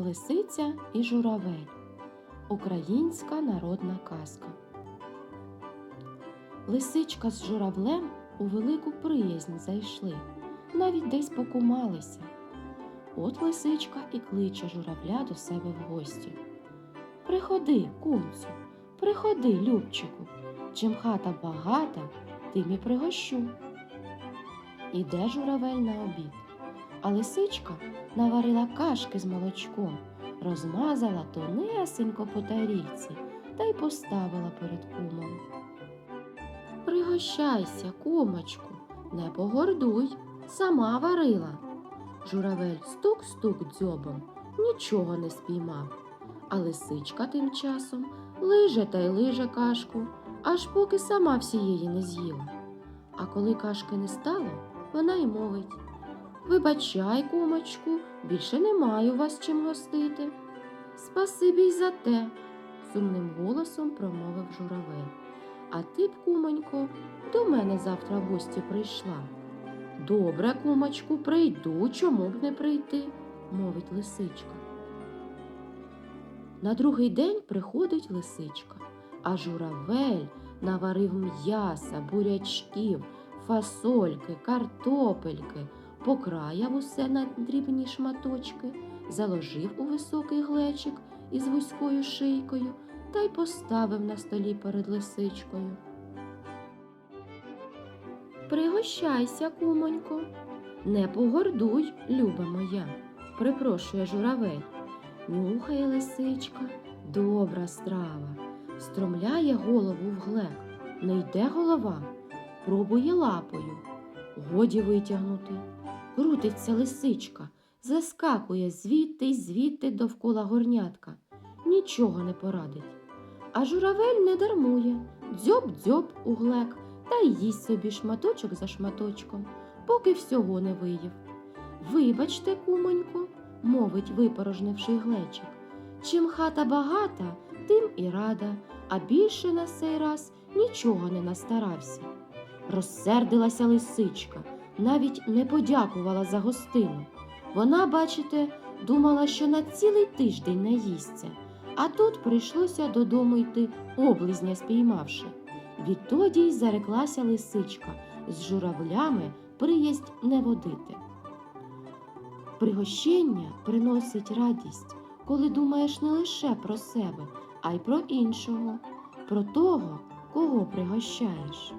Лисиця і журавель. Українська народна казка. Лисичка з журавлем у велику приязнь зайшли, навіть десь покумалися. От лисичка і кличе журавля до себе в гості. Приходи, кумцю, приходи, Любчику, чим хата багата, тим і пригощу. Іде журавель на обід, а лисичка наварила кашки з молочком, розмазала тонесенько по тарілці та й поставила перед кумом. Пригощайся, кумочку, не погордуй, сама варила. Журавель стук-стук дзьобом, нічого не спіймав, а лисичка тим часом лиже та й лиже кашку, аж поки сама всієї не з'їла. А коли кашки не стало, вона й мовить Вибачай, кумочку, більше не маю вас чим гостити. Спасибі й за те, сумним голосом промовив журавель. А ти б, кумонько, до мене завтра в гості прийшла. Добре, кумочку, прийду, чому б не прийти, мовить лисичка. На другий день приходить лисичка, а журавель наварив м'яса, бурячків, фасольки, картопельки, покраяв усе на дрібні шматочки, заложив у високий глечик із вузькою шийкою та й поставив на столі перед лисичкою. Пригощайся, кумонько, не погордуй, люба моя, припрошує журавель. Нюхає лисичка, добра страва, стромляє голову в глек, не йде голова, пробує лапою, годі витягнути. Крутиться лисичка, заскакує звідти й звідти довкола горнятка, нічого не порадить. А журавель не дармує, дзьоб-дзьоб у глек та їсть собі шматочок за шматочком, поки всього не виїв. Вибачте, кумонько, мовить, випорожнивши глечик. Чим хата багата, тим і рада, а більше на сей раз нічого не настарався. Розсердилася лисичка, навіть не подякувала за гостину. Вона, бачите, думала, що на цілий тиждень наїсться, а тут прийшлося додому йти, облизня спіймавши. Відтоді й зареклася лисичка з журавлями приязнь не водити. Пригощення приносить радість, коли думаєш не лише про себе, а й про іншого, про того, кого пригощаєш.